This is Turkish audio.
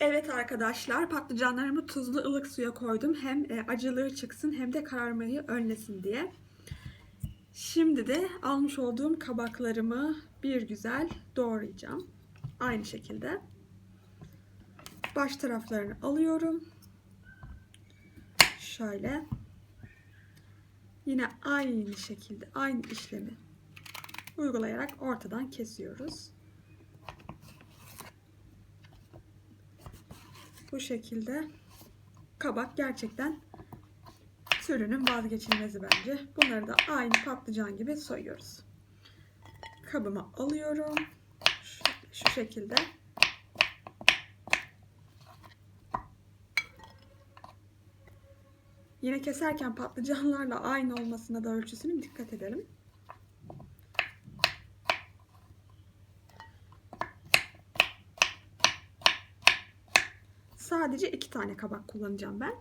Evet arkadaşlar patlıcanlarımı tuzlu ılık suya koydum. Hem e, acılığı çıksın hem de kararmayı önlesin diye. Şimdi de almış olduğum kabaklarımı bir güzel doğrayacağım. Aynı şekilde. Baş taraflarını alıyorum. Şöyle. Yine aynı şekilde aynı işlemi uygulayarak ortadan kesiyoruz. Bu şekilde kabak gerçekten türünün vazgeçilmezi bence. Bunları da aynı patlıcan gibi soyuyoruz. Kabıma alıyorum. Şu, şu şekilde. Yine keserken patlıcanlarla aynı olmasına da ölçüsünü dikkat edelim. Sadece iki tane kabak kullanacağım ben.